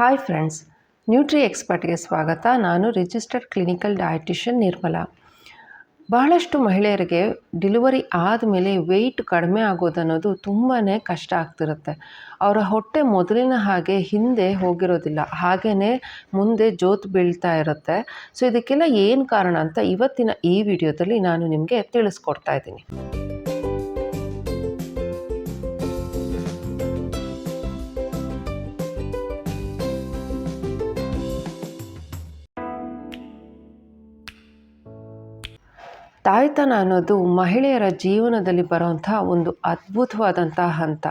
Hi friends nutri ಎಕ್ಸ್ಪರ್ಟ್ಗೆ ಸ್ವಾಗತ. ನಾನು registered clinical dietitian Nirmala. ಬಹಳಷ್ಟು ಮಹಿಳೆಯರಿಗೆ ಡೆಲಿವರಿ ಆದಮೇಲೆ ವೆಯ್ಟ್ ಕಡಿಮೆ ಆಗೋದನ್ನೋದು ತುಂಬಾ ಕಷ್ಟ ಆಗ್ತಿರುತ್ತೆ. ಅವರ ಹೊಟ್ಟೆ ಮೊದಲಿನ ಹಾಗೆ ಹಿಂದೆ ಹೋಗಿರೋದಿಲ್ಲ. ಹಾಗೆಯೇ ಮುಂದೆ ಜೋತು ಬೀಳ್ತಾ ಇರುತ್ತೆ. ಸೊ ಇದಕ್ಕೆಲ್ಲ ಏನು ಕಾರಣ ಅಂತ ಇವತ್ತಿನ ಈ ವಿಡಿಯೋದಲ್ಲಿ ನಾನು ನಿಮಗೆ ತಿಳಿಸ್ಕೊಡ್ತಾ ಇದ್ದೀನಿ. ತಾಯ್ತನ ಅನ್ನೋದು ಮಹಿಳೆಯರ ಜೀವನದಲ್ಲಿ ಬರೋಂಥ ಒಂದು ಅದ್ಭುತವಾದಂಥ ಹಂತ.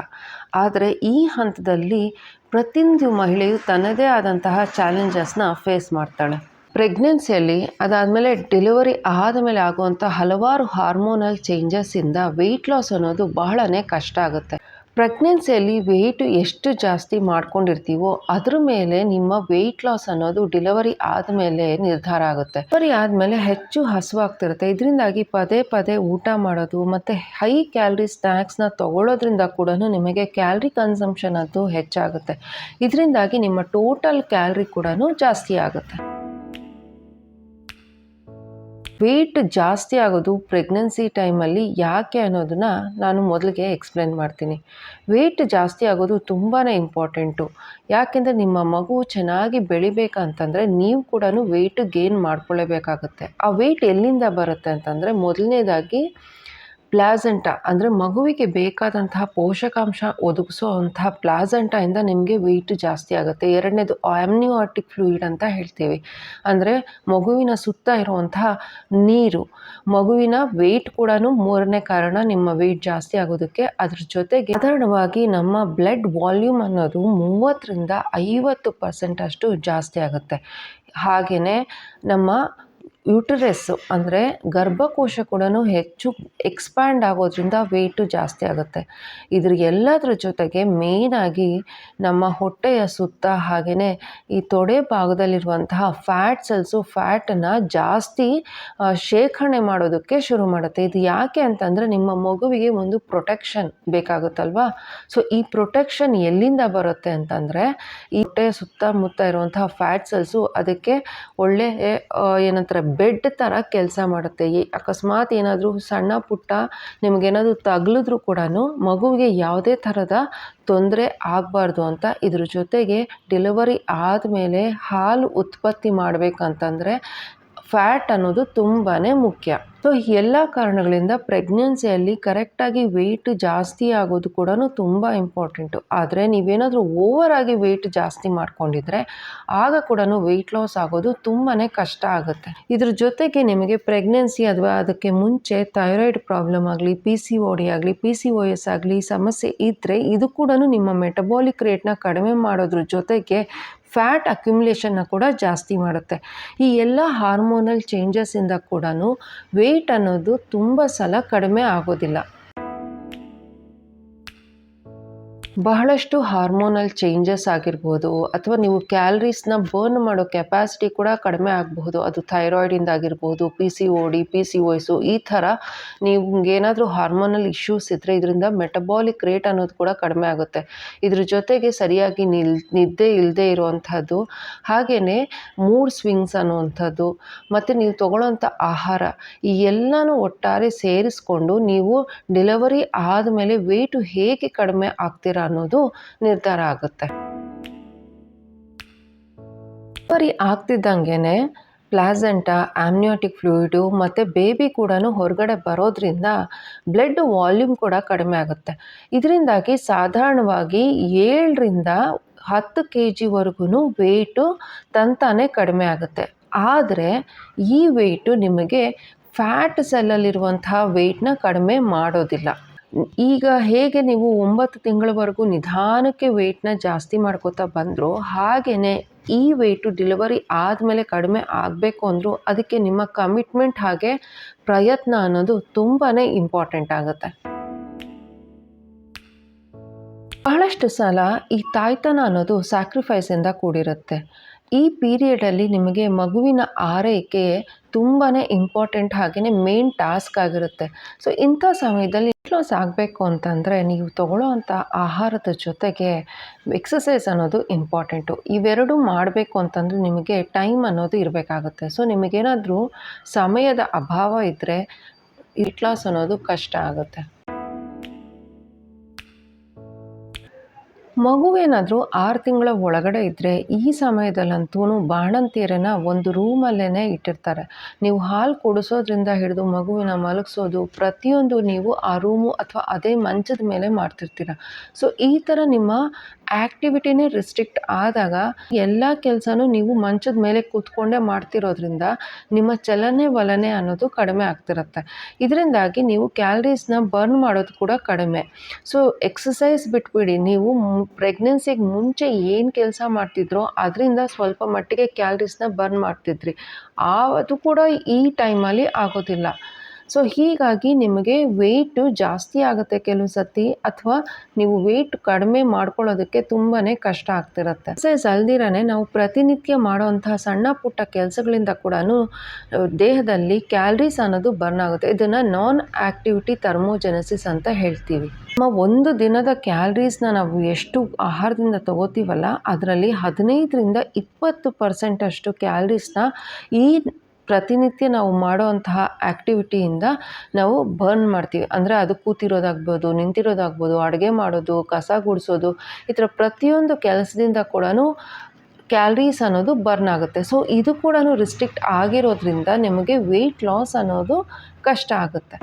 ಆದರೆ ಈ ಹಂತದಲ್ಲಿ ಪ್ರತಿಯೊಂದು ಮಹಿಳೆಯು ತನ್ನದೇ ಆದಂತಹ ಚಾಲೆಂಜಸ್ನ ಫೇಸ್ ಮಾಡ್ತಾಳೆ. ಪ್ರೆಗ್ನೆನ್ಸಿಯಲ್ಲಿ ಅದಾದಮೇಲೆ ಡೆಲಿವರಿ ಆದಮೇಲೆ ಆಗುವಂಥ ಹಲವಾರು ಹಾರ್ಮೋನಲ್ ಚೇಂಜಸ್ಸಿಂದ ವೆಯ್ಟ್ ಲಾಸ್ ಅನ್ನೋದು ಬಹಳನೇ ಕಷ್ಟ ಆಗುತ್ತೆ. ಪ್ರೆಗ್ನೆನ್ಸಿಯಲ್ಲಿ ವೆಯ್ಟ್ ಎಷ್ಟು ಜಾಸ್ತಿ ಮಾಡ್ಕೊಂಡಿರ್ತೀವೋ ಅದ್ರ ಮೇಲೆ ನಿಮ್ಮ ವೆಯ್ಟ್ ಲಾಸ್ ಅನ್ನೋದು ಡೆಲಿವರಿ ಆದಮೇಲೆ ನಿರ್ಧಾರ ಆಗುತ್ತೆ. ಡೆಲಿವರಿ ಆದಮೇಲೆ ಹೆಚ್ಚು ಹಸುವಾಗ್ತಿರುತ್ತೆ. ಇದರಿಂದಾಗಿ ಪದೇ ಪದೇ ಊಟ ಮಾಡೋದು ಮತ್ತು ಹೈ ಕ್ಯಾಲ್ರಿ ಸ್ನ್ಯಾಕ್ಸ್ನ ತಗೊಳ್ಳೋದ್ರಿಂದ ಕೂಡ ನಿಮಗೆ ಕ್ಯಾಲ್ರಿ ಕನ್ಸಂಪ್ಷನ್ ಅದು ಹೆಚ್ಚಾಗುತ್ತೆ. ಇದರಿಂದಾಗಿ ನಿಮ್ಮ ಟೋಟಲ್ ಕ್ಯಾಲ್ರಿ ಕೂಡ ಜಾಸ್ತಿ ಆಗುತ್ತೆ. ವೆಯ್ಟ್ ಜಾಸ್ತಿ ಆಗೋದು ಪ್ರೆಗ್ನೆನ್ಸಿ ಟೈಮಲ್ಲಿ ಯಾಕೆ ಅನ್ನೋದನ್ನು ನಾನು ಮೊದಲಿಗೆ ಎಕ್ಸ್ಪ್ಲೇನ್ ಮಾಡ್ತೀನಿ. ವೆಯ್ಟ್ ಜಾಸ್ತಿ ಆಗೋದು ತುಂಬಾ ಇಂಪಾರ್ಟೆಂಟು. ಯಾಕೆಂದರೆ ನಿಮ್ಮ ಮಗು ಚೆನ್ನಾಗಿ ಬೆಳಿಬೇಕಂತಂದರೆ ನೀವು ಕೂಡ ವೆಯ್ಟ್ ಗೇನ್ ಮಾಡ್ಕೊಳ್ಳೇಬೇಕಾಗುತ್ತೆ. ಆ ವೆಯ್ಟ್ ಎಲ್ಲಿಂದ ಬರುತ್ತೆ ಅಂತಂದರೆ ಮೊದಲನೇದಾಗಿ ಪ್ಲಾಸೆಂಟ ಅಂದರೆ ಮಗುವಿಗೆ ಬೇಕಾದಂತಹ ಪೋಷಕಾಂಶ ಒದಗಿಸೋವಂತಹ ಪ್ಲಾಸೆಂಟಾಯಿಂದ ನಿಮಗೆ ವೆಯ್ಟ್ ಜಾಸ್ತಿ ಆಗುತ್ತೆ. ಎರಡನೇದು ಆಮ್ನಿಯಾಟಿಕ್ ಫ್ಲೂಯಿಡ್ ಅಂತ ಹೇಳ್ತೀವಿ. ಅಂದರೆ ಮಗುವಿನ ಸುತ್ತ ಇರುವಂತಹ ನೀರು, ಮಗುವಿನ ವೆಯ್ಟ್ ಕೂಡ ಮೂರನೇ ಕಾರಣ ನಿಮ್ಮ ವೆಯ್ಟ್ ಜಾಸ್ತಿ ಆಗೋದಕ್ಕೆ. ಅದ್ರ ಜೊತೆಗೆ ಸಾಧಾರಣವಾಗಿ ನಮ್ಮ ಬ್ಲಡ್ ವಾಲ್ಯೂಮ್ ಅನ್ನೋದು ಮೂವತ್ತರಿಂದ ಐವತ್ತು ಪರ್ಸೆಂಟ್ ಅಷ್ಟು ಜಾಸ್ತಿ ಆಗುತ್ತೆ. ಹಾಗೆಯೇ ನಮ್ಮ ಯೂಟರಸ್ಸು ಅಂದರೆ ಗರ್ಭಕೋಶ ಕೂಡ ಹೆಚ್ಚು ಎಕ್ಸ್ಪ್ಯಾಂಡ್ ಆಗೋದ್ರಿಂದ ವೆಯ್ಟು ಜಾಸ್ತಿ ಆಗುತ್ತೆ. ಇದ್ರ ಎಲ್ಲದರ ಜೊತೆಗೆ ಮೇಯ್ನಾಗಿ ನಮ್ಮ ಹೊಟ್ಟೆಯ ಸುತ್ತ ಹಾಗೆಯೇ ಈ ತೊಡೆ ಭಾಗದಲ್ಲಿರುವಂತಹ ಫ್ಯಾಟ್ ಸೆಲ್ಸು ಫ್ಯಾಟನ್ನು ಜಾಸ್ತಿ ಶೇಖರಣೆ ಮಾಡೋದಕ್ಕೆ ಶುರು ಮಾಡುತ್ತೆ. ಇದು ಯಾಕೆ ಅಂತಂದರೆ ನಿಮ್ಮ ಮಗುವಿಗೆ ಒಂದು ಪ್ರೊಟೆಕ್ಷನ್ ಬೇಕಾಗುತ್ತಲ್ವಾ? ಸೊ ಈ ಪ್ರೊಟೆಕ್ಷನ್ ಎಲ್ಲಿಂದ ಬರುತ್ತೆ ಅಂತಂದರೆ ಈ ಹೊಟ್ಟೆಯ ಸುತ್ತಮುತ್ತ ಇರುವಂತಹ ಫ್ಯಾಟ್ ಸೆಲ್ಸು ಅದಕ್ಕೆ ಒಳ್ಳೆ ಏನಂತಾರೆ ಬೆಡ್ ಥರ ಕೆಲಸ ಮಾಡುತ್ತೆ. ಈ ಅಕಸ್ಮಾತ್ ಏನಾದರೂ ಸಣ್ಣ ಪುಟ್ಟ ನಿಮಗೇನಾದರೂ ತಗಲಿದ್ರೂ ಕೂಡ ಮಗುವಿಗೆ ಯಾವುದೇ ಥರದ ತೊಂದರೆ ಆಗಬಾರ್ದು ಅಂತ ಇದ್ರ ಜೊತೆಗೆ ಡೆಲಿವರಿ ಆದಮೇಲೆ ಹಾಲು ಉತ್ಪತ್ತಿ ಮಾಡಬೇಕಂತಂದರೆ ಫ್ಯಾಟ್ ಅನ್ನೋದು ತುಂಬಾ ಮುಖ್ಯ. ಸೊ ಎಲ್ಲ ಕಾರಣಗಳಿಂದ ಪ್ರೆಗ್ನೆನ್ಸಿಯಲ್ಲಿ ಕರೆಕ್ಟಾಗಿ ವೆಯ್ಟ್ ಜಾಸ್ತಿ ಆಗೋದು ಕೂಡ ತುಂಬ ಇಂಪಾರ್ಟೆಂಟು ಆದರೆ ನೀವೇನಾದರೂ ಓವರಾಗಿ ವೆಯ್ಟ್ ಜಾಸ್ತಿ ಮಾಡ್ಕೊಂಡಿದ್ರೆ ಆಗ ಕೂಡ ವೆಯ್ಟ್ ಲಾಸ್ ಆಗೋದು ತುಂಬಾ ಕಷ್ಟ ಆಗುತ್ತೆ. ಇದ್ರ ಜೊತೆಗೆ ನಿಮಗೆ ಪ್ರೆಗ್ನೆನ್ಸಿ ಅಥವಾ ಅದಕ್ಕೆ ಮುಂಚೆ ಥೈರಾಯ್ಡ್ ಪ್ರಾಬ್ಲಮ್ ಆಗಲಿ ಪಿ ಸಿ ಓ ಡಿ ಆಗಲಿ ಪಿ ಸಿ ಓ ಎಸ್ ಆಗಲಿ ಸಮಸ್ಯೆ ಇದ್ದರೆ ಇದು ಕೂಡ ನಿಮ್ಮ ಮೆಟಬಾಲಿಕ್ ರೇಟ್ನ ಕಡಿಮೆ ಮಾಡೋದ್ರ ಜೊತೆಗೆ ಫ್ಯಾಟ್ ಅಕ್ಯುಮುಲೇಷನ್ನ ಕೂಡ ಜಾಸ್ತಿ ಮಾಡುತ್ತೆ. ಈ ಎಲ್ಲ ಹಾರ್ಮೋನಲ್ ಚೇಂಜಸ್ಸಿಂದ ಕೂಡ ವೆಯ್ಟ್ ಅನ್ನೋದು ತುಂಬ ಸಲ ಕಡಿಮೆ ಆಗೋದಿಲ್ಲ. ಬಹಳಷ್ಟು ಹಾರ್ಮೋನಲ್ ಚೇಂಜಸ್ ಆಗಿರ್ಬೋದು ಅಥವಾ ನೀವು ಕ್ಯಾಲ್ರೀಸ್ನ ಬರ್ನ್ ಮಾಡೋ ಕೆಪಾಸಿಟಿ ಕೂಡ ಕಡಿಮೆ ಆಗಬಹುದು. ಅದು ಥೈರಾಯ್ಡಿಂದ ಆಗಿರ್ಬೋದು P C O D P C O S ಈ ಥರ ಏನಾದರೂ ಹಾರ್ಮೋನಲ್ ಇಶ್ಯೂಸ್ ಇದ್ದರೆ ಇದರಿಂದ ಮೆಟಬಾಲಿಕ್ ರೇಟ್ ಅನ್ನೋದು ಕೂಡ ಕಡಿಮೆ ಆಗುತ್ತೆ. ಇದ್ರ ಜೊತೆಗೆ ಸರಿಯಾಗಿ ನಿಲ್, ನಿದ್ದೆ ಇಲ್ಲದೆ ಇರುವಂಥದ್ದು ಹಾಗೆಯೇ ಮೂಡ್ ಸ್ವಿಂಗ್ಸ್ ಅನ್ನುವಂಥದ್ದು, ಮತ್ತು ನೀವು ತೊಗೊಳ್ಳೋಂಥ ಆಹಾರ, ಈ ಎಲ್ಲನೂ ಒಟ್ಟಾರೆ ಸೇರಿಸ್ಕೊಂಡು ನೀವು ಡೆಲಿವರಿ ಆದಮೇಲೆ ವೆಯ್ಟು ಹೇಗೆ ಕಡಿಮೆ ಆಗ್ತೀರಾ ಅನ್ನೋದು ನಿರ್ಧಾರ ಆಗುತ್ತೆ. ಬರೀ ಆಗ್ತಿದ್ದಂಗೆ ಪ್ಲಾಸೆಂಟ, ಆಮ್ನಿಯೋಟಿಕ್ ಫ್ಲೂಯಿಡು ಮತ್ತು ಬೇಬಿ ಕೂಡ ಹೊರಗಡೆ ಬರೋದ್ರಿಂದ ಬ್ಲಡ್ ವಾಲ್ಯೂಮ್ ಕೂಡ ಕಡಿಮೆ ಆಗುತ್ತೆ. ಇದರಿಂದಾಗಿ ಸಾಧಾರಣವಾಗಿ ಏಳರಿಂದ ಹತ್ತು ಕೆ ಜಿವರೆಗೂ ವೆಯ್ಟು ತಂತಾನೆ ಕಡಿಮೆ ಆಗುತ್ತೆ. ಆದರೆ ಈ ವೆಯ್ಟು ನಿಮಗೆ ಫ್ಯಾಟ್ ಸೆಲ್ಲಲ್ಲಿರುವಂತಹ ವೆಯ್ಟ್ನ ಕಡಿಮೆ ಮಾಡೋದಿಲ್ಲ. ಈಗ ಹೇಗೆ ನೀವು ಒಂಬತ್ತು ತಿಂಗಳವರೆಗೂ ನಿಧಾನಕ್ಕೆ ವೆಯ್ಟ್ನ ಜಾಸ್ತಿ ಮಾಡ್ಕೋತಾ ಬಂದರೂ ಹಾಗೆಯೇ ಈ ವೆಯ್ಟು ಡೆಲಿವರಿ ಆದಮೇಲೆ ಕಡಿಮೆ ಆಗಬೇಕು ಅಂದರೂ ಅದಕ್ಕೆ ನಿಮ್ಮ ಕಮಿಟ್ಮೆಂಟ್ ಹಾಗೆ ಪ್ರಯತ್ನ ಅನ್ನೋದು ತುಂಬಾ ಇಂಪಾರ್ಟೆಂಟ್ ಆಗುತ್ತೆ. ಬಹಳಷ್ಟು ಸಲ ಈ ತಾಯ್ತನ ಅನ್ನೋದು ಸ್ಯಾಕ್ರಿಫೈಸಿಂದ ಕೂಡಿರುತ್ತೆ. ಈ ಪೀರಿಯಡಲ್ಲಿ ನಿಮಗೆ ಮಗುವಿನ ಆರೈಕೆ ತುಂಬಾ ಇಂಪಾರ್ಟೆಂಟ್ ಹಾಗೆಯೇ ಮೇನ್ ಟಾಸ್ಕ್ ಆಗಿರುತ್ತೆ. ಸೊ ಇಂಥ ಸಮಯದಲ್ಲಿ ಲಾಸ್ ಆಗಬೇಕು ಅಂತಂದರೆ ನೀವು ತಗೊಳ್ಳೋವಂಥ ಆಹಾರದ ಜೊತೆಗೆ ಎಕ್ಸಸೈಸ್ ಅನ್ನೋದು ಇಂಪಾರ್ಟೆಂಟು ಇವೆರಡೂ ಮಾಡಬೇಕು ಅಂತಂದರೆ ನಿಮಗೆ ಟೈಮ್ ಅನ್ನೋದು ಇರಬೇಕಾಗುತ್ತೆ. ಸೊ ನಿಮಗೇನಾದರೂ ಸಮಯದ ಅಭಾವ ಇದ್ದರೆ ಇಟ್ಲಾಸ್ ಲಾಸ್ ಅನ್ನೋದು ಕಷ್ಟ ಆಗುತ್ತೆ. ಮಗುವೇನಾದರೂ ಆರು ತಿಂಗಳ ಒಳಗಡೆ ಇದ್ದರೆ ಈ ಸಮಯದಲ್ಲಂತೂ ಬಾಣಂತಿಯರನ್ನ ಒಂದು ರೂಮಲ್ಲೇ ಇಟ್ಟಿರ್ತಾರೆ. ನೀವು ಹಾಲು ಕುಡಿಸೋದ್ರಿಂದ ಹಿಡಿದು ಮಗುವಿನ ಮಲಗಿಸೋದು ಪ್ರತಿಯೊಂದು ನೀವು ಆ ರೂಮು ಅಥವಾ ಅದೇ ಮಂಚದ ಮೇಲೆ ಮಾಡ್ತಿರ್ತೀರ. ಸೊ, ಈ ಥರ ನಿಮ್ಮ ಆ್ಯಕ್ಟಿವಿಟಿನೇ ರಿಸ್ಟ್ರಿಕ್ಟ್ ಆದಾಗ ಎಲ್ಲ ಕೆಲಸನೂ ನೀವು ಮಂಚದ ಮೇಲೆ ಕೂತ್ಕೊಂಡೇ ಮಾಡ್ತಿರೋದ್ರಿಂದ ನಿಮ್ಮ ಚಲನೆ ವಲನೆ ಅನ್ನೋದು ಕಡಿಮೆ ಆಗ್ತಿರುತ್ತೆ. ಇದರಿಂದಾಗಿ ನೀವು ಕ್ಯಾಲರೀಸ್ನ ಬರ್ನ್ ಮಾಡೋದು ಕೂಡ ಕಡಿಮೆ. ಸೊ, ಎಕ್ಸಸೈಸ್ ಬಿಟ್ಬಿಡಿ. ನೀವು ಪ್ರೆಗ್ನೆನ್ಸಿಗೆ ಮುಂಚೆ ಏನು ಕೆಲಸ ಮಾಡ್ತಿದ್ರೋ ಅದರಿಂದ ಸ್ವಲ್ಪ ಮಟ್ಟಿಗೆ ಕ್ಯಾಲ್ರೀಸ್ನ ಬರ್ನ್ ಮಾಡ್ತಿದ್ರಿ. ಆ ಅದು ಕೂಡ ಈ ಟೈಮಲ್ಲಿ ಆಗೋದಿಲ್ಲ. ಸೊ ಹೀಗಾಗಿ ನಿಮಗೆ ವೆಯ್ಟು ಜಾಸ್ತಿ ಆಗುತ್ತೆ ಕೆಲವು ಸತಿ ಅಥವಾ ನೀವು ವೆಯ್ಟ್ ಕಡಿಮೆ ಮಾಡ್ಕೊಳ್ಳೋದಕ್ಕೆ ತುಂಬಾ ಕಷ್ಟ ಆಗ್ತಿರುತ್ತೆ. ಎಕ್ಸಸೈಸ್ ಅಲ್ದಿರೇ ನಾವು ಪ್ರತಿನಿತ್ಯ ಮಾಡುವಂತಹ ಸಣ್ಣ ಪುಟ್ಟ ಕೆಲಸಗಳಿಂದ ಕೂಡ ದೇಹದಲ್ಲಿ ಕ್ಯಾಲರೀಸ್ ಅನ್ನೋದು ಬರ್ನ್ ಆಗುತ್ತೆ. ಇದನ್ನು ನಾನ್ ಆಕ್ಟಿವಿಟಿ ಥರ್ಮೋಜೆನಸಿಸ್ ಅಂತ ಹೇಳ್ತೀವಿ. ನಮ್ಮ ಒಂದು ದಿನದ ಕ್ಯಾಲರೀಸ್ನ ನಾವು ಎಷ್ಟು ಆಹಾರದಿಂದ ತಗೋತೀವಲ್ಲ, ಅದರಲ್ಲಿ ಹದಿನೈದರಿಂದ ಇಪ್ಪತ್ತು ಪರ್ಸೆಂಟಷ್ಟು ಕ್ಯಾಲರೀಸ್ನ ಈ ಪ್ರತಿನಿತ್ಯ ನಾವು ಮಾಡುವಂತಹ ಆ್ಯಕ್ಟಿವಿಟಿಯಿಂದ ನಾವು ಬರ್ನ್ ಮಾಡ್ತೀವಿ. ಅಂದರೆ ಅದು ಕೂತಿರೋದಾಗ್ಬೋದು, ನಿಂತಿರೋದಾಗ್ಬೋದು, ಅಡುಗೆ ಮಾಡೋದು, ಕಸ ಗುಡಿಸೋದು, ಈ ಥರ ಪ್ರತಿಯೊಂದು ಕೆಲಸದಿಂದ ಕೂಡ ಕ್ಯಾಲ್ರೀಸ್ ಅನ್ನೋದು ಬರ್ನ್ ಆಗುತ್ತೆ. ಸೊ, ಇದು ಕೂಡ ರಿಸ್ಟ್ರಿಕ್ಟ್ ಆಗಿರೋದ್ರಿಂದ ನಿಮಗೆ ವೆಯ್ಟ್ ಲಾಸ್ ಅನ್ನೋದು ಕಷ್ಟ ಆಗುತ್ತೆ.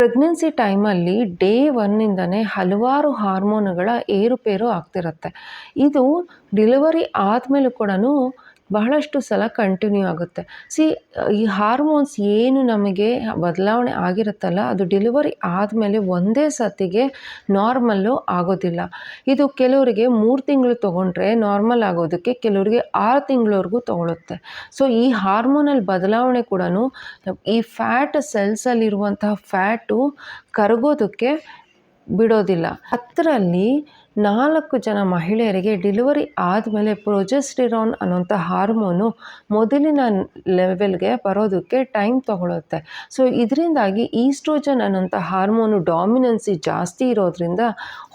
ಪ್ರೆಗ್ನೆನ್ಸಿ ಟೈಮಲ್ಲಿ ಡೇ ಒನ್ನಿಂದನೇ ಹಲವಾರು ಹಾರ್ಮೋನುಗಳ ಏರುಪೇರು ಆಗ್ತಿರುತ್ತೆ. ಇದು ಡಿಲಿವರಿ ಆದಮೇಲೂ ಕೂಡ ಬಹಳಷ್ಟು ಸಲ ಕಂಟಿನ್ಯೂ ಆಗುತ್ತೆ. ಸಿ ಈ ಹಾರ್ಮೋನ್ಸ್ ಏನು ನಮಗೆ ಬದಲಾವಣೆ ಆಗಿರುತ್ತಲ್ಲ, ಅದು ಡೆಲಿವರಿ ಆದಮೇಲೆ ಒಂದೇ ಸತಿಗೆ ನಾರ್ಮಲ್ಲು ಆಗೋದಿಲ್ಲ. ಇದು ಕೆಲವರಿಗೆ ಮೂರು ತಿಂಗಳು ತೊಗೊಂಡ್ರೆ ನಾರ್ಮಲ್ ಆಗೋದಕ್ಕೆ ಕೆಲವರಿಗೆ ಆರು ತಿಂಗಳವರೆಗೂ ತೊಗೊಳುತ್ತೆ. ಸೊ ಈ ಹಾರ್ಮೋನಲ್ ಬದಲಾವಣೆ ಕೂಡ ಈ ಫ್ಯಾಟ್ ಸೆಲ್ಸಲ್ಲಿರುವಂತಹ ಫ್ಯಾಟು ಕರಗೋದಕ್ಕೆ ಬಿಡೋದಿಲ್ಲ. ಹತ್ತರಲ್ಲಿ ನಾಲ್ಕು ಜನ ಮಹಿಳೆಯರಿಗೆ ಡಿಲಿವರಿ ಆದಮೇಲೆ ಪ್ರೊಜೆಸ್ಟಿರಾನ್ ಅನ್ನೋಂಥ ಹಾರ್ಮೋನು ಮೊದಲಿನ ಲೆವೆಲ್ಗೆ ಬರೋದಕ್ಕೆ ಟೈಮ್ ತಗೊಳುತ್ತೆ. ಸೊ, ಇದರಿಂದಾಗಿ ಈಸ್ಟ್ರೋಜನ್ ಅನ್ನೋಂಥ ಹಾರ್ಮೋನು ಡಾಮಿನೆನ್ಸಿ ಜಾಸ್ತಿ ಇರೋದ್ರಿಂದ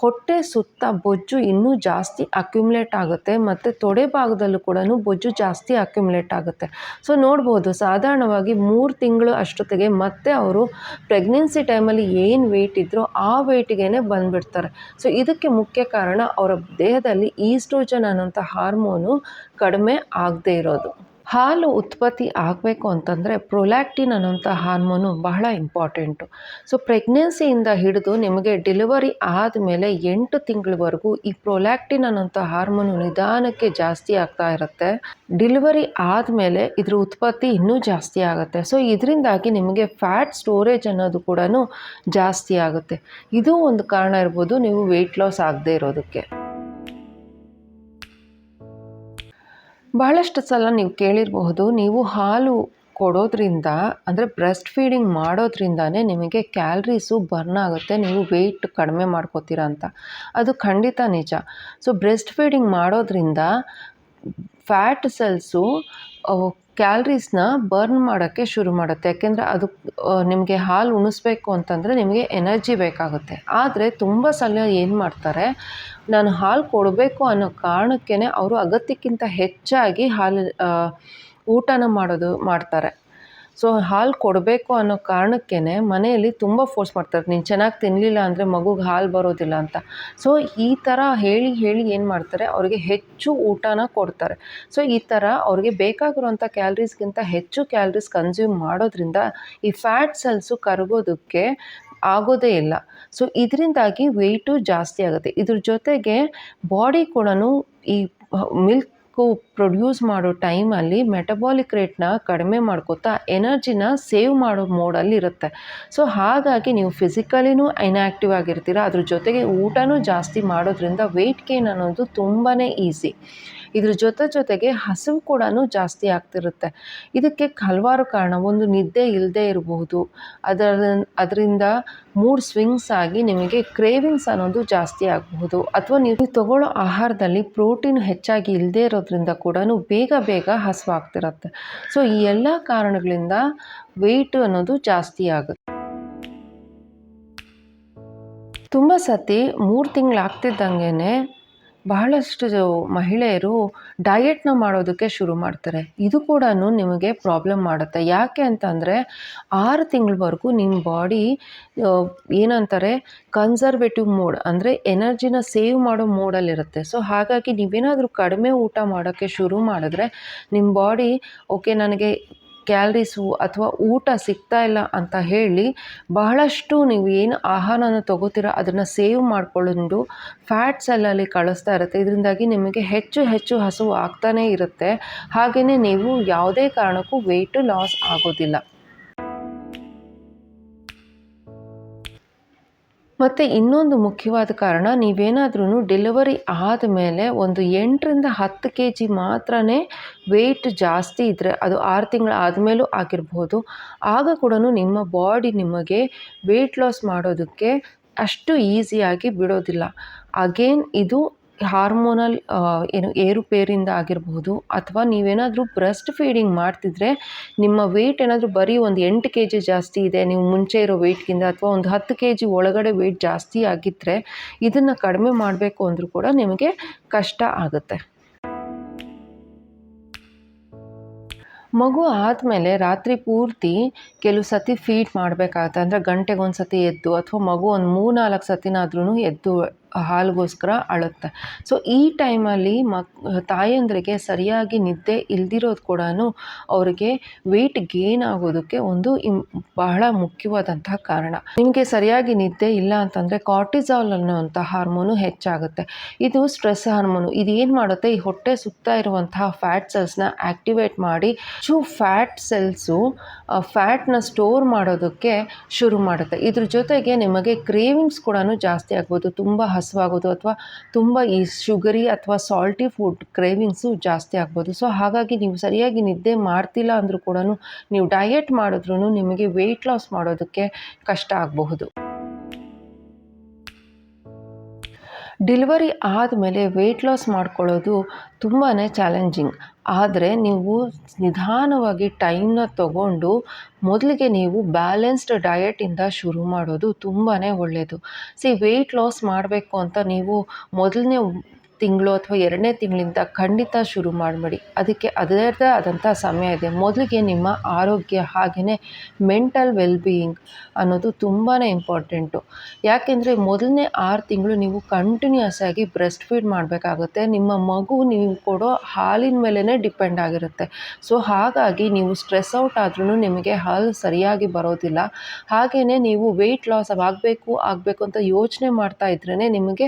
ಹೊಟ್ಟೆ ಸುತ್ತ ಬೊಜ್ಜು ಇನ್ನೂ ಜಾಸ್ತಿ ಅಕ್ಯುಮ್ಯುಲೇಟ್ ಆಗುತ್ತೆ ಮತ್ತು ತೊಡೆ ಭಾಗದಲ್ಲೂ ಕೂಡ ಬೊಜ್ಜು ಜಾಸ್ತಿ ಅಕ್ಯುಮ್ಯುಲೇಟ್ ಆಗುತ್ತೆ. ಸೊ, ನೋಡ್ಬೋದು ಸಾಧಾರಣವಾಗಿ ಮೂರು ತಿಂಗಳು ಅಷ್ಟೊತ್ತಿಗೆ ಮತ್ತೆ ಅವರು ಪ್ರೆಗ್ನೆನ್ಸಿ ಟೈಮಲ್ಲಿ ಏನು ವೆಯ್ಟ್ ಇದ್ರೋ ಆ ವೆಯ್ಟಿಗೆ ಬಂದುಬಿಡ್ತಾರೆ. ಸೊ, ಇದಕ್ಕೆ ಮುಖ್ಯ ಕಾರಣ ಅವರ ದೇಹದಲ್ಲಿ ಈಸ್ಟ್ರೋಜನ್ ಅನ್ನೋಂಥ ಹಾರ್ಮೋನು ಕಡಿಮೆ ಆಗದೇ ಇರೋದು. ಹಾಲು ಉತ್ಪತ್ತಿ ಆಗಬೇಕು ಅಂತಂದರೆ ಪ್ರೊಲ್ಯಾಕ್ಟಿನ್ ಅನ್ನೋಂಥ ಹಾರ್ಮೋನು ಬಹಳ ಇಂಪಾರ್ಟೆಂಟು. ಸೊ, ಪ್ರೆಗ್ನೆನ್ಸಿಯಿಂದ ಹಿಡಿದು ನಿಮಗೆ ಡೆಲಿವರಿ ಆದಮೇಲೆ ಎಂಟು ತಿಂಗಳವರೆಗೂ ಈ ಪ್ರೊಲ್ಯಾಕ್ಟಿನ್ ಅನ್ನೋಂಥ ಹಾರ್ಮೋನು ನಿಧಾನಕ್ಕೆ ಜಾಸ್ತಿ ಆಗ್ತಾ ಇರುತ್ತೆ. ಡೆಲಿವರಿ ಆದಮೇಲೆ ಇದ್ರ ಉತ್ಪತ್ತಿ ಇನ್ನೂ ಜಾಸ್ತಿ ಆಗುತ್ತೆ. ಸೊ, ಇದರಿಂದಾಗಿ ನಿಮಗೆ ಫ್ಯಾಟ್ ಸ್ಟೋರೇಜ್ ಅನ್ನೋದು ಕೂಡ ಜಾಸ್ತಿ ಆಗುತ್ತೆ. ಇದು ಒಂದು ಕಾರಣ ಇರ್ಬೋದು ನೀವು ವೆಯ್ಟ್ ಲಾಸ್ ಆಗದೇ ಇರೋದಕ್ಕೆ. ಬಹಳಷ್ಟು ಸಲ ನೀವು ಕೇಳಿರಬಹುದು, ನೀವು ಹಾಲು ಕೊಡೋದ್ರಿಂದ, ಅಂದರೆ ಬ್ರೆಸ್ಟ್ ಫೀಡಿಂಗ್ ಮಾಡೋದ್ರಿಂದನೇ ನಿಮಗೆ ಕ್ಯಾಲ್ರೀಸು ಬರ್ನ್ ಆಗುತ್ತೆ, ನೀವು ವೆಯ್ಟ್ ಕಡಿಮೆ ಮಾಡ್ಕೋತೀರಾ ಅಂತ. ಅದು ಖಂಡಿತ ನಿಜ. ಸೊ ಬ್ರೆಸ್ಟ್ ಫೀಡಿಂಗ್ ಮಾಡೋದ್ರಿಂದ ಫ್ಯಾಟ್ ಸೆಲ್ಸು ಕ್ಯಾಲ್ರೀಸ್ನ ಬರ್ನ್ ಮಾಡೋಕ್ಕೆ ಶುರು ಮಾಡುತ್ತೆ. ಯಾಕೆಂದರೆ ಅದು ನಿಮಗೆ ಹಾಲು ಉಣಿಸ್ಬೇಕು ಅಂತಂದರೆ ನಿಮಗೆ ಎನರ್ಜಿ ಬೇಕಾಗುತ್ತೆ. ಆದರೆ ತುಂಬ ಸಲ ಏನು ಮಾಡ್ತಾರೆ, ನಾನು ಹಾಲು ಕೊಡಬೇಕು ಅನ್ನೋ ಕಾರಣಕ್ಕೇ ಅವರು ಅಗತ್ಯಕ್ಕಿಂತ ಹೆಚ್ಚಾಗಿ ಹಾಲು ಊಟನ ಮಾಡೋದು, ಮಾಡ್ತಾರೆ. ಸೊ ಹಾಲು ಕೊಡಬೇಕು ಅನ್ನೋ ಕಾರಣಕ್ಕೇ ಮನೆಯಲ್ಲಿ ತುಂಬ ಫೋರ್ಸ್ ಮಾಡ್ತಾರೆ. ನೀನು ಚೆನ್ನಾಗಿ ತಿನ್ನಲಿಲ್ಲ ಅಂದರೆ ಮಗುಗೆ ಹಾಲು ಬರೋದಿಲ್ಲ ಅಂತ. ಸೊ ಈ ಥರ ಹೇಳಿ ಹೇಳಿ ಏನು ಮಾಡ್ತಾರೆ? ಅವರಿಗೆ ಹೆಚ್ಚು ಊಟನ ಕೊಡ್ತಾರೆ. ಸೊ ಈ ಥರ ಅವ್ರಿಗೆ ಬೇಕಾಗಿರುವಂಥ ಕ್ಯಾಲ್ರೀಸ್ಗಿಂತ ಹೆಚ್ಚು ಕ್ಯಾಲ್ರೀಸ್ ಕನ್ಸ್ಯೂಮ್ ಮಾಡೋದ್ರಿಂದ ಈ ಫ್ಯಾಟ್ ಸೆಲ್ಸು ಕರಗೋದಕ್ಕೆ ಆಗೋದೇ ಇಲ್ಲ. ಸೊ ಇದರಿಂದಾಗಿ ವೆಯ್ಟು ಜಾಸ್ತಿ ಆಗುತ್ತೆ. ಇದ್ರ ಜೊತೆಗೆ ಬಾಡಿ ಕೂಡ ಈ ಮಿಲ್ಕ್ ಪ್ರೊಡ್ಯೂಸ್ ಮಾಡೋ ಟೈಮಲ್ಲಿ ಮೆಟಬಾಲಿಕ್ ರೇಟ್ನ ಕಡಿಮೆ ಮಾಡ್ಕೋತಾ ಎನರ್ಜಿನ ಸೇವ್ ಮಾಡೋ ಮೋಡಲ್ಲಿ ಇರುತ್ತೆ. ಸೊ ಹಾಗಾಗಿ ನೀವು ಫಿಸಿಕಲಿನೂ ಇನ್ಯಾಕ್ಟಿವ್ ಆಗಿರ್ತೀರ, ಅದ್ರ ಜೊತೆಗೆ ಊಟನೂ ಜಾಸ್ತಿ ಮಾಡೋದ್ರಿಂದ ವೆಯ್ಟ್ ಗೇನ್ ಅನ್ನೋದು ತುಂಬಾ ಈಸಿ ಇದ್ರ ಜೊತೆ ಜೊತೆಗೆ ಹಸಿವು ಕೂಡ ಜಾಸ್ತಿ ಆಗ್ತಿರುತ್ತೆ. ಇದಕ್ಕೆ ಹಲವಾರು ಕಾರಣ. ಒಂದು ನಿದ್ದೆ ಇಲ್ಲದೆ ಇರಬಹುದು ಅದರ, ಅದರಿಂದ ಮೂಡ್ ಸ್ವಿಂಗ್ಸ್ ಆಗಿ ನಿಮಗೆ ಕ್ರೇವಿಂಗ್ಸ್ ಅನ್ನೋದು ಜಾಸ್ತಿ ಆಗಬಹುದು ಅಥವಾ ನೀವು ತಗೊಳ್ಳೋ ಆಹಾರದಲ್ಲಿ ಪ್ರೋಟೀನ್ ಹೆಚ್ಚಾಗಿ ಇಲ್ಲದೆ ಇರೋದ್ರಿಂದ ಕೂಡ ಬೇಗ ಬೇಗ ಹಸಿವಾಗ್ತಿರತ್ತೆ ಸೊ, ಈ ಎಲ್ಲ ಕಾರಣಗಳಿಂದ ವೆಯ್ಟ್ ಅನ್ನೋದು ಜಾಸ್ತಿ ಆಗುತ್ತೆ. ತುಂಬ ಸತಿ ಮೂರು ತಿಂಗಳಾಗ್ತಿದ್ದಂಗೆ ಬಹಳಷ್ಟು ಮಹಿಳೆಯರು ಡಯೆಟ್ನ ಮಾಡೋದಕ್ಕೆ ಶುರು ಮಾಡ್ತಾರೆ. ಇದು ಕೂಡ ನಿಮಗೆ ಪ್ರಾಬ್ಲಮ್ ಮಾಡುತ್ತೆ. ಯಾಕೆ ಅಂತಂದರೆ, ಆರು ತಿಂಗಳವರೆಗೂ ನಿಮ್ಮ ಬಾಡಿ ಏನಂತಾರೆ ಕನ್ಸರ್ವೇಟಿವ್ ಮೋಡ್ ಅಂದರೆ ಎನರ್ಜಿನ ಸೇವ್ ಮಾಡೋ ಮೋಡಲ್ಲಿರುತ್ತೆ ಸೊ ಹಾಗಾಗಿ ನೀವೇನಾದರೂ ಕಡಿಮೆ ಊಟ ಮಾಡೋಕ್ಕೆ ಶುರು ಮಾಡಿದ್ರೆ ನಿಮ್ಮ ಬಾಡಿ ಓಕೆ ನನಗೆ ಕ್ಯಾಲ್ರೀಸು ಅಥವಾ ಊಟ ಸಿಗ್ತಾ ಇಲ್ಲ ಅಂತ ಹೇಳಿ ಬಹಳಷ್ಟು ನೀವು ಏನು ಆಹಾರನ ತಗೋತೀರ ಅದನ್ನು ಸೇವ್ ಮಾಡಿಕೊಂಡು ಫ್ಯಾಟ್ ಸೆಲ್ಲಲ್ಲಿ ಕಳಿಸ್ತಾ ಇರುತ್ತೆ. ಇದರಿಂದಾಗಿ ನಿಮಗೆ ಹೆಚ್ಚು ಹೆಚ್ಚು ಹಸಿವು ಆಗ್ತಾನೇ ಇರುತ್ತೆ. ಹಾಗೆಯೇ ನೀವು ಯಾವುದೇ ಕಾರಣಕ್ಕೂ ವೆಯ್ಟು ಲಾಸ್ ಆಗೋದಿಲ್ಲ. ಮತ್ತು ಇನ್ನೊಂದು ಮುಖ್ಯವಾದ ಕಾರಣ ನೀವೇನಾದ್ರೂ ಡೆಲಿವರಿ ಆದ ಮೇಲೆ ಒಂದು ಎಂಟರಿಂದ ಹತ್ತು ಕೆ ಜಿ ಮಾತ್ರ ವೆಯ್ಟ್ ಜಾಸ್ತಿ ಇದ್ದರೆ ಅದು ಆರು ತಿಂಗಳು ಆದಮೇಲೂ ಆಗಿರ್ಬೋದು. ಆಗ ಕೂಡ ನಿಮ್ಮ ಬಾಡಿ ನಿಮಗೆ ವೆಯ್ಟ್ ಲಾಸ್ ಮಾಡೋದಕ್ಕೆ ಅಷ್ಟು ಈಸಿಯಾಗಿ ಬಿಡೋದಿಲ್ಲ. ಅಗೇನ್ ಇದು ಹಾರ್ಮೋನಲ್ ಏನು ಏರುಪೇರಿಂದ ಆಗಿರಬಹುದು ಅಥವಾ ನೀವೇನಾದರೂ ಬ್ರೆಸ್ಟ್ ಫೀಡಿಂಗ್ ಮಾಡ್ತಿದ್ರೆ ನಿಮ್ಮ ವೆಯ್ಟ್ ಏನಾದರೂ ಬರೀ ಒಂದು ಎಂಟು ಕೆ ಜಿ ಜಾಸ್ತಿ ಇದೆ, ನೀವು ಮುಂಚೆ ಇರೋ ವೆಯ್ಟ್ಗಿಂತ ಅಥವಾ ಒಂದು ಹತ್ತು ಕೆ ಜಿ ಒಳಗಡೆ ವೆಯ್ಟ್ ಜಾಸ್ತಿ ಆಗಿದ್ದರೆ ಇದನ್ನು ಕಡಿಮೆ ಮಾಡಬೇಕು ಅಂದರೂ ಕೂಡ ನಿಮಗೆ ಕಷ್ಟ ಆಗುತ್ತೆ. ಮಗು ಆದಮೇಲೆ ರಾತ್ರಿ ಪೂರ್ತಿ ಕೆಲವು ಸತಿ ಫೀಡ್ ಮಾಡಬೇಕಾಗತ್ತೆ, ಅಂದರೆ ಗಂಟೆಗೆ ಒಂದು ಸತಿ ಎದ್ದು ಅಥವಾ ಮಗು ಒಂದು ಮೂರು ನಾಲ್ಕು ಸತಿನಾದ್ರೂ ಎದ್ದು ಹಾಲಿಗೋಸ್ಕರ ಅಳುತ್ತೆ. ಸೊ ಈ ಟೈಮಲ್ಲಿ ಮಕ್, ತಾಯಂದ್ರಿಗೆ ಸರಿಯಾಗಿ ನಿದ್ದೆ ಇಲ್ದಿರೋದು ಕೂಡ ಅವರಿಗೆ ವೆಯ್ಟ್ ಗೇನ್ ಆಗೋದಕ್ಕೆ ಒಂದು ಬಹಳ ಮುಖ್ಯವಾದಂತಹ ಕಾರಣ. ನಿಮಗೆ ಸರಿಯಾಗಿ ನಿದ್ದೆ ಇಲ್ಲ ಅಂತಂದರೆ ಕಾರ್ಟಿಸಾಲ್ ಅನ್ನೋವಂಥ ಹಾರ್ಮೋನು ಹೆಚ್ಚಾಗುತ್ತೆ. ಇದು ಸ್ಟ್ರೆಸ್ ಹಾರ್ಮೋನು. ಇದು ಏನು ಮಾಡುತ್ತೆ? ಈ ಹೊಟ್ಟೆ ಸುತ್ತ ಇರುವಂತಹ ಫ್ಯಾಟ್ ಸೆಲ್ಸ್ನ ಆ್ಯಕ್ಟಿವೇಟ್ ಮಾಡಿ ಚು ಫ್ಯಾಟ್ ಸೆಲ್ಸು ಫ್ಯಾಟ್ನ ಸ್ಟೋರ್ ಮಾಡೋದಕ್ಕೆ ಶುರು ಮಾಡುತ್ತೆ. ಇದ್ರ ಜೊತೆಗೆ ನಿಮಗೆ ಕ್ರೇವಿಂಗ್ಸ್ ಕೂಡ ಜಾಸ್ತಿ ಆಗ್ಬೋದು. ತುಂಬ ಹಸಿವಾಗೋದು ಅಥವಾ ತುಂಬ ಈ ಶುಗರಿ ಅಥವಾ ಸಾಲ್ಟಿ ಫುಡ್ ಕ್ರೇವಿಂಗ್ಸು ಜಾಸ್ತಿ ಆಗ್ಬೋದು. ಸೊ ಹಾಗಾಗಿ ನೀವು ಸರಿಯಾಗಿ ನಿದ್ದೆ ಮಾಡ್ತಿಲ್ಲ ಅಂದರೂ ಕೂಡ ನೀವು ಡಯೆಟ್ ಮಾಡಿದ್ರೂ ನಿಮಗೆ ವೆಯ್ಟ್ ಲಾಸ್ ಮಾಡೋದಕ್ಕೆ ಕಷ್ಟ ಆಗಬಹುದು. ಡೆಲಿವರಿ ಆದಮೇಲೆ ವೆಯ್ಟ್ ಲಾಸ್ ಮಾಡ್ಕೊಳ್ಳೋದು ತುಂಬಾ ಚಾಲೆಂಜಿಂಗ್ ಆದರೆ ನೀವು ನಿಧಾನವಾಗಿ ಟೈಮ್ನ ತಗೊಂಡು ಮೊದಲಿಗೆ ನೀವು ಬ್ಯಾಲೆನ್ಸ್ಡ್ ಡಯಟಿಂದ ಶುರು ಮಾಡೋದು ತುಂಬಾ ಒಳ್ಳೆಯದು ಸಿ ವೆಯ್ಟ್ ಲಾಸ್ ಮಾಡಬೇಕು ಅಂತ ನೀವು ಮೊದಲನೇ ತಿಂಗಳು ಅಥವಾ ಎರಡನೇ ತಿಂಗಳಿಂದ ಖಂಡಿತ ಶುರು ಮಾಡಿಬಿಡಿ. ಅದಕ್ಕೆ ಅದರದ್ದೇ ಆದಂಥ ಸಮಯ ಇದೆ. ಮೊದಲಿಗೆ ನಿಮ್ಮ ಆರೋಗ್ಯ ಹಾಗೆಯೇ ಮೆಂಟಲ್ ವೆಲ್ಬೀಯಿಂಗ್ ಅನ್ನೋದು ತುಂಬಾ ಇಂಪಾರ್ಟೆಂಟು. ಯಾಕೆಂದರೆ ಮೊದಲನೇ ಆರು ತಿಂಗಳು ನೀವು ಕಂಟಿನ್ಯೂಸ್ ಆಗಿ ಬ್ರೆಸ್ಟ್ ಫೀಡ್ ಮಾಡಬೇಕಾಗುತ್ತೆ. ನಿಮ್ಮ ಮಗು ನೀವು ಕೊಡೋ ಹಾಲಿನ ಮೇಲೇ ಡಿಪೆಂಡ್ ಆಗಿರುತ್ತೆ. ಸೊ, ಹಾಗಾಗಿ ನೀವು ಸ್ಟ್ರೆಸ್ ಔಟ್ ಆದ್ರೂ ನಿಮಗೆ ಹಾಲು ಸರಿಯಾಗಿ ಬರೋದಿಲ್ಲ. ಹಾಗೆಯೇ ನೀವು ವೆಯ್ಟ್ ಲಾಸ್ ಆಗಬೇಕು ಆಗಬೇಕು ಅಂತ ಯೋಚನೆ ಮಾಡ್ತಾ ಇದ್ರೇ ನಿಮಗೆ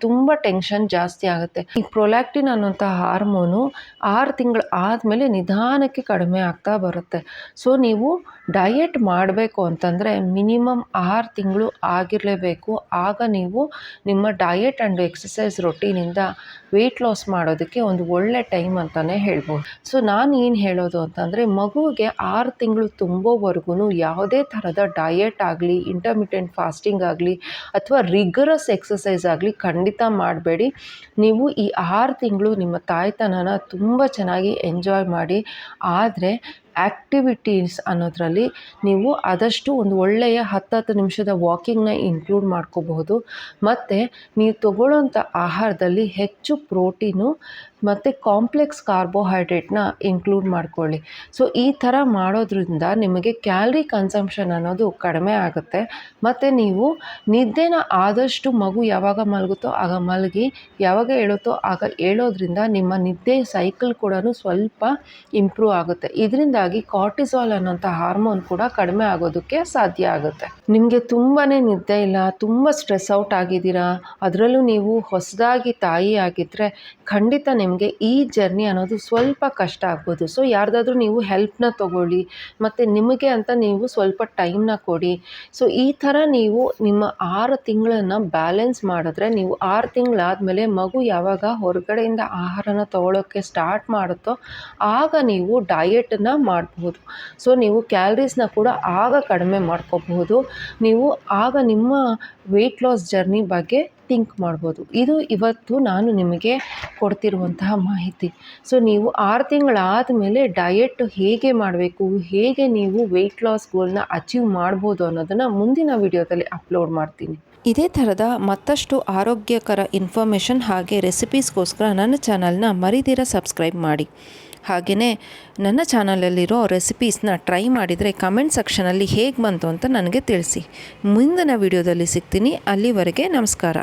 ತುಂಬ ಟೆನ್ಷನ್ ಜಾಸ್ತಿ ಆಗುತ್ತೆ. ಈ ಪ್ರೊಲ್ಯಾಕ್ಟಿನ್ ಅನ್ನೋಂಥ ಹಾರ್ಮೋನು ಆರು ತಿಂಗಳು ಆದಮೇಲೆ ನಿಧಾನಕ್ಕೆ ಕಡಿಮೆ ಆಗ್ತಾ ಬರುತ್ತೆ. ಸೊ, ನೀವು ಡಯೆಟ್ ಮಾಡಬೇಕು ಅಂತಂದರೆ ಮಿನಿಮಮ್ ಆರು ತಿಂಗಳು ಆಗಿರಲೇಬೇಕು. ಆಗ ನೀವು ನಿಮ್ಮ ಡಯೆಟ್ ಆ್ಯಂಡ್ ಎಕ್ಸಸೈಸ್ ರೊಟೀನಿಂದ ವೆಯ್ಟ್ ಲಾಸ್ ಮಾಡೋದಕ್ಕೆ ಒಂದು ಒಳ್ಳೆ ಟೈಮ್ ಅಂತಲೇ ಹೇಳ್ಬೋದು. ಸೊ, ನಾನು ಏನು ಹೇಳೋದು ಅಂತಂದರೆ ಮಗುವಿಗೆ ಆರು ತಿಂಗಳು ತುಂಬೋವರೆಗೂ ಯಾವುದೇ ಥರದ ಡಯೆಟ್ ಆಗಲಿ ಇಂಟರ್ಮಿಟೆಂಟ್ ಫಾಸ್ಟಿಂಗ್ ಆಗಲಿ, ಅಥವಾ ರಿಗರಸ್ ಎಕ್ಸಸೈಸ್ ಆಗಲಿ ಖಂಡಿತ ಮಾಡಬೇಡಿ. ನೀವು ಈ ಆರು ತಿಂಗಳು ನಿಮ್ಮ ತಾಯ್ತನನ ತುಂಬ ಚೆನ್ನಾಗಿ ಎಂಜಾಯ್ ಮಾಡಿ, ಆದರೆ ಆ್ಯಕ್ಟಿವಿಟೀಸ್ ಅನ್ನೋದರಲ್ಲಿ ನೀವು ಆದಷ್ಟು ಒಂದು ಒಳ್ಳೆಯ ಹತ್ತತ್ತು ನಿಮಿಷದ ವಾಕಿಂಗ್ನ ಇನ್ಕ್ಲೂಡ್ ಮಾಡ್ಕೋಬಹುದು. ಮತ್ತು ನೀವು ತಗೊಳ್ಳೋಂಥ ಆಹಾರದಲ್ಲಿ ಹೆಚ್ಚು ಪ್ರೋಟೀನು ಮತ್ತು ಕಾಂಪ್ಲೆಕ್ಸ್ ಕಾರ್ಬೋಹೈಡ್ರೇಟ್ನ ಇನ್ಕ್ಲೂಡ್ ಮಾಡ್ಕೊಳ್ಳಿ. ಸೊ ಈ ಥರ ಮಾಡೋದ್ರಿಂದ ನಿಮಗೆ ಕ್ಯಾಲ್ರಿ ಕನ್ಸಂಪ್ಷನ್ ಅನ್ನೋದು ಕಡಿಮೆ ಆಗುತ್ತೆ. ಮತ್ತು ನೀವು ನಿದ್ದೆನ ಆದಷ್ಟು ಮಗು ಯಾವಾಗ ಮಲಗುತ್ತೋ ಆಗ ಮಲಗಿ, ಯಾವಾಗ ಹೇಳುತ್ತೋ ಆಗ ಹೇಳೋದ್ರಿಂದ ನಿಮ್ಮ ನಿದ್ದೆ ಸೈಕಲ್ ಕೂಡ ಸ್ವಲ್ಪ ಇಂಪ್ರೂವ್ ಆಗುತ್ತೆ. ಇದರಿಂದಾಗಿ ಕಾರ್ಟಿಸಾಲ್ ಅನ್ನೋಂಥ ಹಾರ್ಮೋನ್ ಕೂಡ ಕಡಿಮೆ ಆಗೋದಕ್ಕೆ ಸಾಧ್ಯ ಆಗುತ್ತೆ. ನಿಮಗೆ ತುಂಬಾ ನಿದ್ದೆ ಇಲ್ಲ, ತುಂಬ ಸ್ಟ್ರೆಸ್ ಔಟ್ ಆಗಿದ್ದೀರಾ, ಅದರಲ್ಲೂ ನೀವು ಹೊಸದಾಗಿ ತಾಯಿ ಆಗಿದ್ದರೆ ಖಂಡಿತ ನಿಮಗೆ ನಿಮಗೆ ಈ ಜರ್ನಿ ಅನ್ನೋದು ಸ್ವಲ್ಪ ಕಷ್ಟ ಆಗ್ಬೋದು. ಸೊ ಯಾರ್ದಾದ್ರೂ ನೀವು ಹೆಲ್ಪ್ನ ತೊಗೊಳ್ಳಿ, ಮತ್ತು ನಿಮಗೆ ಅಂತ ನೀವು ಸ್ವಲ್ಪ ಟೈಮ್ನ ಕೊಡಿ. ಸೊ ಈ ಥರ ನೀವು ನಿಮ್ಮ ಆರು ತಿಂಗಳನ್ನು ಬ್ಯಾಲೆನ್ಸ್ ಮಾಡಿದ್ರೆ ನೀವು ಆರು ತಿಂಗಳಾದಮೇಲೆ ಮಗು ಯಾವಾಗ ಹೊರಗಡೆಯಿಂದ ಆಹಾರನ ತೊಗೊಳೋಕ್ಕೆ ಸ್ಟಾರ್ಟ್ ಮಾಡುತ್ತೋ, ಆಗ ನೀವು ಡಯೆಟನ್ನು ಮಾಡಬಹುದು. ಸೊ ನೀವು ಕ್ಯಾಲ್ರೀಸ್ನ ಕೂಡ ಆಗ ಕಡಿಮೆ ಮಾಡ್ಕೋಬಹುದು. ನೀವು ಆಗ ನಿಮ್ಮ ವೆಯ್ಟ್ ಲಾಸ್ ಜರ್ನಿ ಬಗ್ಗೆ ಥಿಂಕ್ ಮಾಡ್ಬೋದು. ಇದು ಇವತ್ತು ನಾನು ನಿಮಗೆ ಕೊಡ್ತಿರುವಂತಹ ಮಾಹಿತಿ. ಸೊ ನೀವು ಆರು ತಿಂಗಳಾದ ಮೇಲೆ ಡಯೆಟ್ ಹೇಗೆ ಮಾಡಬೇಕು, ಹೇಗೆ ನೀವು ವೆಯ್ಟ್ ಲಾಸ್ ಗೋಲ್ನ ಅಚೀವ್ ಮಾಡ್ಬೋದು ಅನ್ನೋದನ್ನು ಮುಂದಿನ ವಿಡಿಯೋದಲ್ಲಿ ಅಪ್ಲೋಡ್ ಮಾಡ್ತೀನಿ. ಇದೇ ಥರದ ಮತ್ತಷ್ಟು ಆರೋಗ್ಯಕರ ಇನ್ಫಾರ್ಮೇಷನ್ ಹಾಗೆ ರೆಸಿಪೀಸ್ಗೋಸ್ಕರ ನನ್ನ ಚಾನಲ್ನ ಮರಿದಿರ ಸಬ್ಸ್ಕ್ರೈಬ್ ಮಾಡಿ. ಹಾಗೆಯೇ ನನ್ನ ಚಾನಲಲ್ಲಿರೋ ರೆಸಿಪೀಸ್ನ ಟ್ರೈ ಮಾಡಿದರೆ ಕಮೆಂಟ್ ಸೆಕ್ಷನಲ್ಲಿ ಹೇಗೆ ಬಂತು ಅಂತ ನನಗೆ ತಿಳಿಸಿ. ಮುಂದಿನ ವಿಡಿಯೋದಲ್ಲಿ ಸಿಗ್ತೀನಿ. ಅಲ್ಲಿವರೆಗೆ ನಮಸ್ಕಾರ.